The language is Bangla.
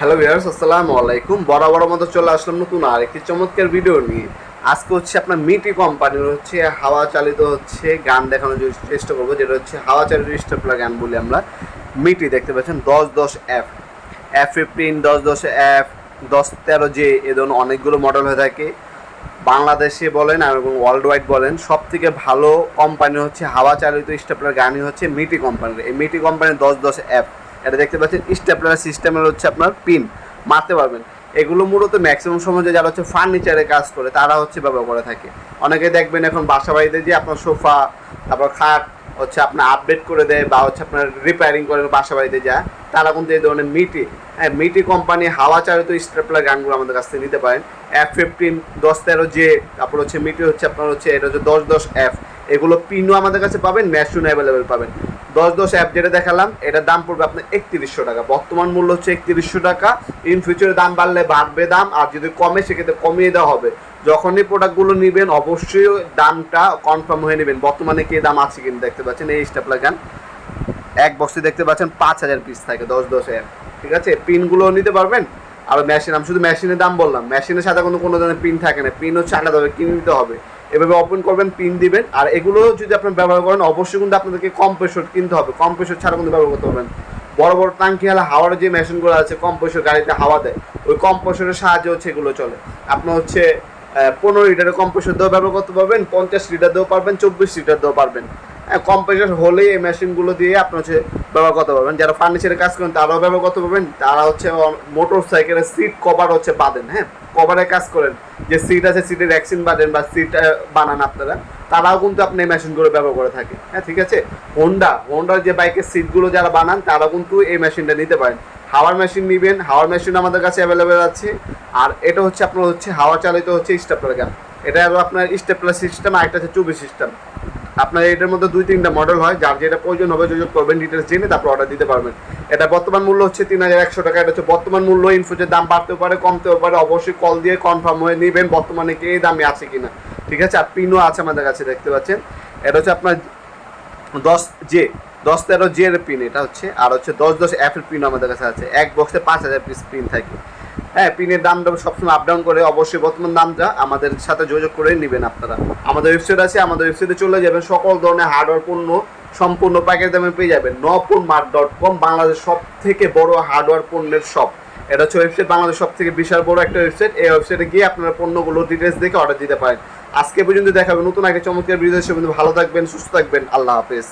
হ্যালো ভিউয়ার্স আসসালামু আলাইকুম। বরাবর মতো চলে আসলাম নতুন আর একটি চমৎকার ভিডিও নিয়ে। আজকে হচ্ছে আপনার মিটি কোম্পানির হচ্ছে হাওয়া চালিত হচ্ছে গান দেখানোর চেষ্টা করব, যেটা হচ্ছে হাওয়া চালিত স্টেপলার গান বলি আমরা। মিটি দেখতে পাচ্ছেন, দশ দশ এফ এফ ফিফটিন দশ দশ এফ দশ তেরো জে এ ধরনের অনেকগুলো মডেল হয়ে থাকে। বাংলাদেশে বলেন আর এবং ওয়ার্ল্ড ওয়াইড বলেন সব থেকে ভালো কোম্পানি হচ্ছে হাওয়া চালিত স্টেপলার গানই হচ্ছে মিটি কোম্পানির এই মিটি কোম্পানির দশ দশ অ্যাপ এটা দেখতে পাচ্ছেন, স্টেপলার সিস্টেমের হচ্ছে আপনার পিন, মারতে পারবেন। এগুলো মূলত ম্যাক্সিমাম সময় যারা হচ্ছে ফার্নিচারে কাজ করে, তারা হচ্ছে ব্যবহার করে থাকে। অনেকে দেখবেন এখন বাসা বাড়িতে যে আপনার সোফা, তারপর খাট হচ্ছে আপনার আপডেট করে দেয় বা হচ্ছে আপনার রিপেয়ারিং করে বাসা বাড়িতে যায়, তারা কিন্তু এই ধরনের মিটি হ্যাঁ মিটি কোম্পানি হাওয়া চালিত স্টেপলার গানগুলো আমাদের কাছ থেকে নিতে পারেন। এফ ফিফটিন দশ তেরো জে তারপর হচ্ছে মিটি হচ্ছে আপনার হচ্ছে, এটা হচ্ছে দশ দশ এফ এগুলো পিনও আমাদের কাছে পাবেন ম্যাশুন অ্যাভেলেবেল পাবেন। দশ দশ অ্যাপ যেটা দেখালাম, এটার দাম পড়বে আপনার একত্রিশশো টাকা। বর্তমান মূল্য হচ্ছে একত্রিশশো টাকা। ইন ফিউচারে দাম বাড়লে বাড়বে দাম, আর যদি কমে, সেক্ষেত্রে কমিয়ে দেওয়া হবে। যখনই প্রোডাক্টগুলো নেবেন, অবশ্যই দামটা কনফার্ম হয়ে নেবেন। বর্তমানে কে দাম আছে কিনা দেখতে পাচ্ছেন? এই স্টেপলার গান এক বক্সে দেখতে পাচ্ছেন পাঁচ হাজার পিস থাকে, দশ দশ অ্যাপ ঠিক আছে? পিনগুলো নিতে পারবেন। আর মেশিন আমি শুধু মেশিনের দাম বললাম। মেশিনের সাথে কোনো কোনো ধরনের পিন থাকে না। পিন হচ্ছে আলাদা হবে কিনে নিতে হবে। এভাবে ওপেন করবেন পিন দিবেন। আর এগুলো যদি আপনি ব্যবহার করেন, অবশ্যই কিন্তু আপনাদেরকে কম্প্রেসর কিনতে হবে। কম্প্রেসর ছাড়া কিন্তু ব্যবহার করতে পারবেন। বড় বড় টাঙ্কি হলে হাওয়ার যে মেশিনগুলো আছে কম্প্রেসর গাড়িতে হাওয়া দেয়, ওই কম্প্রেসরের সাহায্যে হচ্ছে এগুলো চলে। আপনার হচ্ছে পনেরো লিটারের কম্প্রেসর দিয়েও ব্যবহার করতে পারবেন, পঞ্চাশ লিটার দিয়েও পারবেন, চব্বিশ লিটার দিয়েও পারবেন। হ্যাঁ কম্প্রেসর হলেই এই মেশিনগুলো দিয়ে আপনি হচ্ছে ব্যবহার করতে পারবেন। যারা ফার্নিচারের কাজ করেন, তারাও ব্যবহার করতে পারবেন। তারা হচ্ছে মোটর সাইকেলের সিট কভার হচ্ছে বাঁধেন হ্যাঁ। কভারের কাজ করেন, যে সিট আছে সিটের ভ্যাকসিন বাঁধেন বা সিট বানান আপনারা, তারাও কিন্তু আপনি এই মেশিনগুলো ব্যবহার করে থাকে হ্যাঁ ঠিক আছে? হোন্ডা হোন্ডার যে বাইকের সিটগুলো যারা বানান তারা কিন্তু এই মেশিনটা নিতে পারেন। হাওয়ার মেশিন নেবেন, হাওয়ার মেশিন আমাদের কাছে অ্যাভেলেবেল আছে। আর এটা হচ্ছে আপনার হচ্ছে হাওয়া চালিত হচ্ছে স্টেপলার গান এটা আপনার স্টেপলার সিস্টেম আর একটা হচ্ছে চুবি সিস্টেম আপনার এটার মধ্যে দুই তিনটা মডেল হয়, যার যেটা প্রয়োজন হবে যোগাযোগ করবেন ডিটেলস জেনে তারপর অর্ডার দিতে পারবেন। এটা বর্তমান মূল্য হচ্ছে তিন হাজার একশো টাকা, এটা হচ্ছে বর্তমান মূল্য ইনফোজের দাম বাড়তেও পারে, কমতেও পারে, অবশ্যই কল দিয়ে কনফার্ম হয়ে নেবেন বর্তমানে কি দামে আছে কিনা। ঠিক আছে? আর পিনও আছে আমাদের কাছে, দেখতে পাচ্ছেন? এটা হচ্ছে আপনার দশ জে দশ তেরো জে এর পিন এটা হচ্ছে। আর হচ্ছে দশ দশ এর পিন আমাদের কাছে আছে। এক বক্সে পাঁচ হাজার পিস পিন থাকে। হ্যাঁ পিনের দামটা সবসময় আপ ডাউন করে অবশ্যই বর্তমান দামটা আমাদের সাথে যোগাযোগ করে নেবেন আপনারা। আমাদের ওয়েবসাইট আছে, আমাদের ওয়েবসাইটে চলে যাবেন। সকল ধরনের হার্ডওয়্যার পণ্য, সম্পূর্ণ প্যাকেজ দামে পেয়ে যাবেন। Nupur mart dot com Bangladesh সব থেকে বড় হার্ডওয়্যার পণ্যের শপ এটা হচ্ছে ওয়েবসাইট বাংলাদেশ সব থেকে বিশাল বড় একটা ওয়েবসাইট এই ওয়েবসাইটে গিয়ে আপনারা পণ্যগুলো ডিটেলস দেখে অর্ডার দিতে পারেন। আজকে পর্যন্ত দেখাবেন নতুন একটা চমৎকার বিদেশে ভালো থাকবেন, সুস্থ থাকবেন। আল্লাহ হাফেজ।